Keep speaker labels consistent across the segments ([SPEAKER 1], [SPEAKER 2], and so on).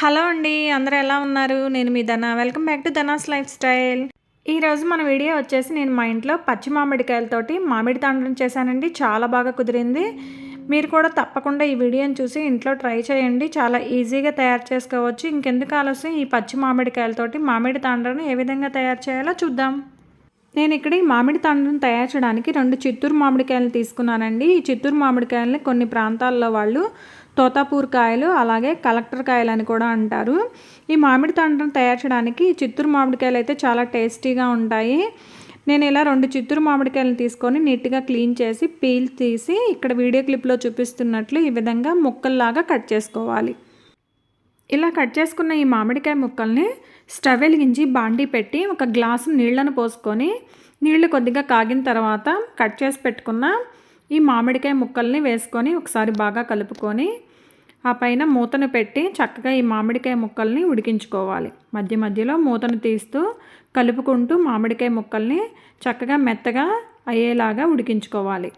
[SPEAKER 1] Hello అండి అందరూ ఎలా ఉన్నారు? నేను మీ Dhana. Welcome back to Dhana's lifestyle. ఈరోజు మన వీడియో వచ్చేసి నేను మా ఇంట్లో పచ్చి మామిడికాయలతోటి మామిడి తాండ్రం చేశానండి. చాలా బాగా కుదిరింది. మీరు కూడా తప్పకుండా ఈ వీడియోని చూసి ఇంట్లో ట్రై చేయండి. చాలా ఈజీగా తయారు చేసుకోవచ్చు. ఇంకెందుకు ఆలస్యం? ఈ పచ్చి మామిడికాయలతోటి మామిడి తాండ్రం ఏ విధంగా తయారు చేయాలో చూద్దాం. నేను ఇక్కడ ఈ మామిడి తాండ్రం తయారు చేయడానికి రెండు చిత్తూరు మామిడికాయలు తీసుకున్నానండి. ఈ చిత్తూరు మామిడికాయలని కొన్ని ప్రాంతాల్లో వాళ్ళు తోతాపూర్ కాయలు అలాగే కలెక్టర్ కాయలు అని కూడా అంటారు. ఈ మామిడి తండ్రను తయారు చేయడానికి చిత్తూరు మామిడికాయలు అయితే చాలా టేస్టీగా ఉంటాయి. నేను ఇలా రెండు చిత్తూరు మామిడికాయలను తీసుకొని నీట్గా క్లీన్ చేసి పీల్ తీసి ఇక్కడ వీడియో క్లిప్లో చూపిస్తున్నట్లు ఈ విధంగా ముక్కల్లాగా కట్ చేసుకోవాలి. ఇలా కట్ చేసుకున్న ఈ మామిడికాయ ముక్కల్ని స్టవ్ వెలిగించి బాండీ పెట్టి ఒక గ్లాసు నీళ్ళను పోసుకొని నీళ్ళు కొద్దిగా కాగిన తర్వాత కట్ చేసి పెట్టుకున్న ఈ మామిడికాయ ముక్కల్ని వేసుకొని ఒకసారి బాగా కలుపుకొని ఆ పైన మూతను పెట్టి చక్కగా ఈ మామిడికాయ ముక్కల్ని ఉడికించుకోవాలి. మధ్య మధ్యలో మూతను తీస్తూ కలుపుకుంటూ మామిడికాయ ముక్కల్ని చక్కగా మెత్తగా అయ్యేలాగా ఉడికించుకోవాలి.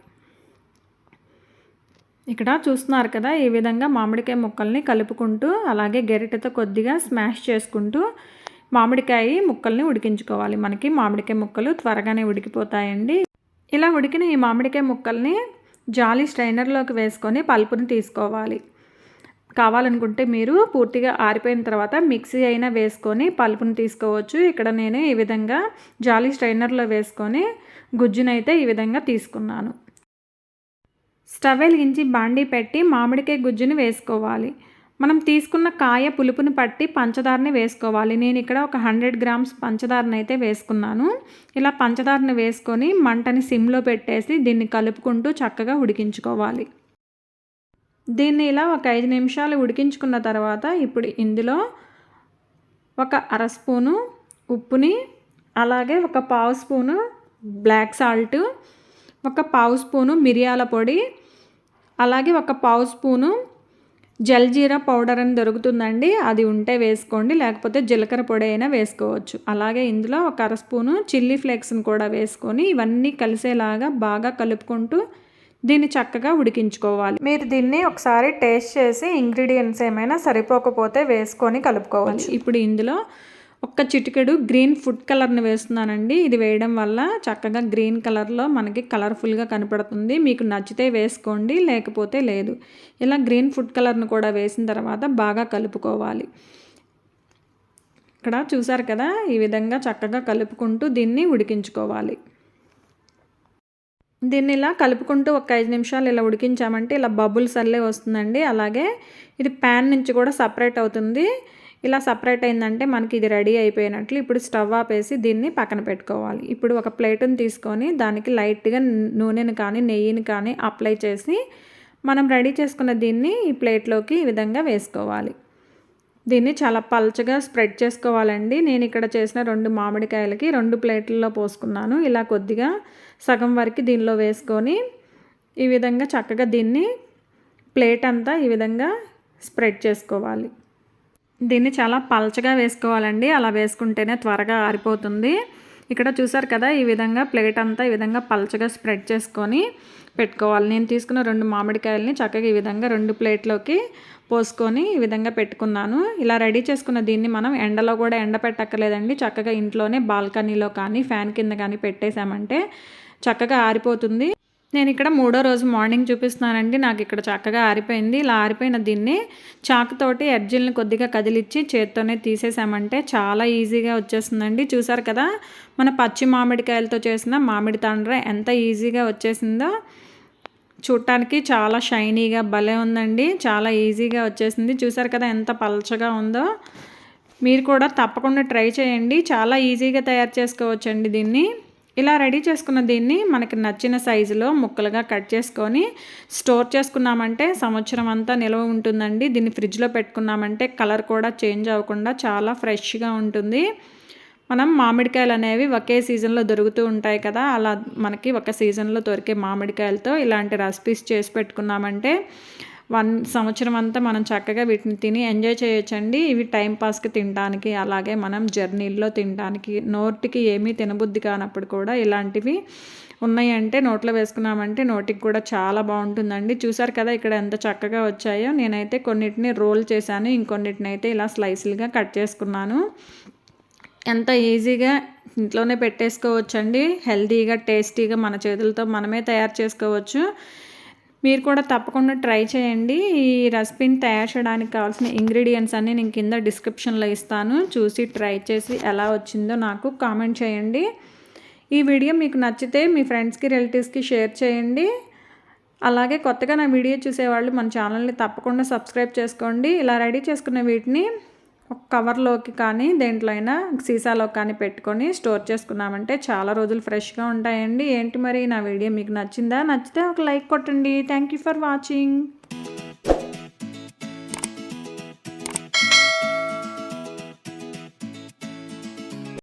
[SPEAKER 1] ఇక్కడ చూస్తున్నారు కదా ఈ విధంగా మామిడికాయ ముక్కల్ని కలుపుకుంటూ అలాగే గెరిటతో కొద్దిగా స్మాష్ చేసుకుంటూ మామిడికాయ ముక్కల్ని ఉడికించుకోవాలి. మనకి మామిడికాయ ముక్కలు త్వరగానే ఉడికిపోతాయండి. ఇలా ఉడికిన ఈ మామిడికాయ ముక్కల్ని జాలి స్ట్రైనర్లోకి వేసుకొని పల్పుని తీసుకోవాలి. కావాలనుకుంటే మీరు పూర్తిగా ఆరిపోయిన తర్వాత మిక్సీ అయినా వేసుకొని పలుపుని తీసుకోవచ్చు. ఇక్కడ నేను ఈ విధంగా జాలి స్ట్రైనర్లో వేసుకొని గుజ్జునైతే ఈ విధంగా తీసుకున్నాను. స్టవ్ వెలిగించి బాండీ పెట్టి మామిడికాయ గుజ్జుని వేసుకోవాలి. మనం తీసుకున్న కాయ పులుపుని పట్టి పంచదారని వేసుకోవాలి. నేను ఇక్కడ ఒక హండ్రెడ్ గ్రామ్స్ పంచదారని అయితే వేసుకున్నాను. ఇలా పంచదారని వేసుకొని మంటని సిమ్లో పెట్టేసి దీన్ని కలుపుకుంటూ చక్కగా ఉడికించుకోవాలి. దీన్ని ఇలా ఒక ఐదు నిమిషాలు ఉడికించుకున్న తర్వాత ఇప్పుడు ఇందులో ఒక అర స్పూను ఉప్పుని అలాగే ఒక పావు స్పూను బ్లాక్ సాల్ట్ ఒక పావు స్పూను మిరియాల పొడి అలాగే ఒక పావు స్పూను జల్జీరా పౌడర్ అని దొరుకుతుందండి. అది ఉంటే వేసుకోండి లేకపోతే జీలకర్ర పొడి అయినా వేసుకోవచ్చు. అలాగే ఇందులో ఒక అర స్పూను చిల్లీ ఫ్లేక్స్ని కూడా వేసుకొని ఇవన్నీ కలిసేలాగా బాగా కలుపుకుంటూ దీన్ని చక్కగా ఉడికించుకోవాలి. మీరు దీన్ని ఒకసారి టేస్ట్ చేసి ఇంగ్రీడియంట్స్ ఏమైనా సరిపోకపోతే వేసుకొని కలుపుకోవాలి ఇప్పుడు ఇందులో ఒక్క చిటికెడు గ్రీన్ ఫుడ్ కలర్ని వేస్తున్నానండి. ఇది వేయడం వల్ల చక్కగా గ్రీన్ కలర్లో మనకి కలర్ఫుల్గా కనపడుతుంది. మీకు నచ్చితే వేసుకోండి లేకపోతే లేదు. ఇలా గ్రీన్ ఫుడ్ కలర్ని కూడా వేసిన తర్వాత బాగా కలుపుకోవాలి. ఇక్కడ చూసారు కదా? ఈ విధంగా చక్కగా కలుపుకుంటూ దీన్ని ఉడికించుకోవాలి. దీన్ని ఇలా కలుపుకుంటూ ఒక ఐదు నిమిషాలు ఇలా ఉడికించామంటే ఇలా బబుల్స్ అల్లే వస్తుందండి. అలాగే ఇది ప్యాన్ నుంచి కూడా సపరేట్ అవుతుంది. ఇలా సపరేట్ అయిందంటే మనకి ఇది రెడీ అయిపోయినట్లు ఇప్పుడు స్టవ్ ఆపేసి దీన్ని పక్కన పెట్టుకోవాలి. ఇప్పుడు ఒక ప్లేటుని తీసుకొని దానికి లైట్గా నూనెను కానీ నెయ్యిని కానీ అప్లై చేసి మనం రెడీ చేసుకున్న దీన్ని ఈ ప్లేట్లోకి ఈ విధంగా వేసుకోవాలి. దీన్ని చాలా పల్చగా స్ప్రెడ్ చేసుకోవాలండి. నేను ఇక్కడ చేసిన రెండు మామిడికాయలకి రెండు ప్లేట్లలో పోసుకున్నాను. ఇలా కొద్దిగా సగం వరకు దీనిలో వేసుకొని ఈ విధంగా చక్కగా దీన్ని ప్లేట్ అంతా ఈ విధంగా స్ప్రెడ్ చేసుకోవాలి. దీన్ని చాలా పల్చగా వేసుకోవాలండి. అలా వేసుకుంటేనే త్వరగా ఆరిపోతుంది. ఇక్కడ చూసారు కదా ఈ విధంగా ప్లేట్ అంతా ఈ విధంగా పల్చగా స్ప్రెడ్ చేసుకొని పెట్టుకోవాలి. నేను తీసుకున్న రెండు మామిడికాయలని చక్కగా ఈ విధంగా రెండు ప్లేట్లోకి పోసుకొని ఈ విధంగా పెట్టుకున్నాను. ఇలా రెడీ చేసుకున్న దీన్ని మనం ఎండలో కూడా ఎండ పెట్టక్కర్లేదండి. చక్కగా ఇంట్లోనే బాల్కనీలో కానీ ఫ్యాన్ కింద కానీ పెట్టేశామంటే చక్కగా ఆరిపోతుంది. నేను ఇక్కడ మూడో రోజు మార్నింగ్ చూపిస్తున్నానండి. నాకు ఇక్కడ చక్కగా ఆరిపోయింది. ఇలా ఆరిపోయిన దీన్ని చాకుతోటి ఎడ్జిల్ని కొద్దిగా కదిలిచ్చి చేత్తోనే తీసేసామంటే చాలా ఈజీగా వచ్చేస్తుందండి చూసారు కదా మన పచ్చి మామిడికాయలతో చేసిన మామిడి తాండ్ర ఎంత ఈజీగా వచ్చేసిందో చూడటానికి చాలా షైనీగా భలే ఉందండి. చాలా ఈజీగా వచ్చేసింది. చూసారు కదా ఎంత పలచగా ఉందో. మీరు కూడా తప్పకుండా ట్రై చేయండి. చాలా ఈజీగా తయారు చేసుకోవచ్చండి దీన్ని. ఇలా రెడీ చేసుకున్న దీన్ని మనకి నచ్చిన సైజులో ముక్కలుగా కట్ చేసుకొని స్టోర్ చేసుకున్నామంటే సంవత్సరం అంతా నిల్వ ఉంటుందండి. దీన్ని ఫ్రిడ్జ్లో పెట్టుకున్నామంటే కలర్ కూడా చేంజ్ అవ్వకుండా చాలా ఫ్రెష్గా ఉంటుంది. మనం మామిడికాయలు అనేవి ఒకే సీజన్లో దొరుకుతూ ఉంటాయి కదా అలా మనకి ఒక సీజన్లో దొరికే మామిడికాయలతో ఇలాంటి రెసిపీస్ చేసి పెట్టుకున్నామంటే వన్ సంవత్సరం అంతా మనం చక్కగా వీటిని తిని ఎంజాయ్ చేయొచ్చండి. ఇవి టైం పాస్కి తినడానికి అలాగే మనం జర్నీల్లో తినడానికి నోటికి ఏమీ తినబుద్ధి కానప్పుడు కూడా ఇలాంటివి ఉన్నాయంటే నోట్లో వేసుకున్నామంటే నోటికి కూడా చాలా బాగుంటుందండి. చూసారు కదా ఇక్కడ ఎంత చక్కగా వచ్చాయో. నేనైతే కొన్నిటిని రోల్ చేశాను. ఇంకొన్నిటిని అయితే ఇలా స్లైస్లుగా కట్ చేసుకున్నాను. ఎంత ఈజీగా ఇంట్లోనే పెట్టేసుకోవచ్చండి. హెల్తీగా టేస్టీగా మన చేతులతో మనమే తయారు చేసుకోవచ్చు. మీరు కూడా తప్పకుండా ట్రై చేయండి. ఈ రెసిపీని తయారు చేయడానికి కావాల్సిన ఇంగ్రీడియంట్స్ అన్నీ నేను కింద డిస్క్రిప్షన్లో ఇస్తాను. చూసి ట్రై చేసి ఎలా వచ్చిందో నాకు కామెంట్ చేయండి. ఈ వీడియో మీకు నచ్చితే మీ ఫ్రెండ్స్కి రిలేటివ్స్కి షేర్ చేయండి. అలాగే కొత్తగా నా వీడియో చూసేవాళ్ళు మన ఛానల్ని తప్పకుండా సబ్స్క్రైబ్ చేసుకోండి. ఇలా రెడీ చేసుకున్న వీటిని ఒక కవర్లోకి కానీ దేంట్లో అయినా సీసాలో కానీ పెట్టుకొని స్టోర్ చేసుకున్నామంటే చాలా రోజులు ఫ్రెష్గా ఉంటాయండి. ఏంటి మరి నా వీడియో మీకు నచ్చిందా? నచ్చితే ఒక లైక్ కొట్టండి. Thank you for watching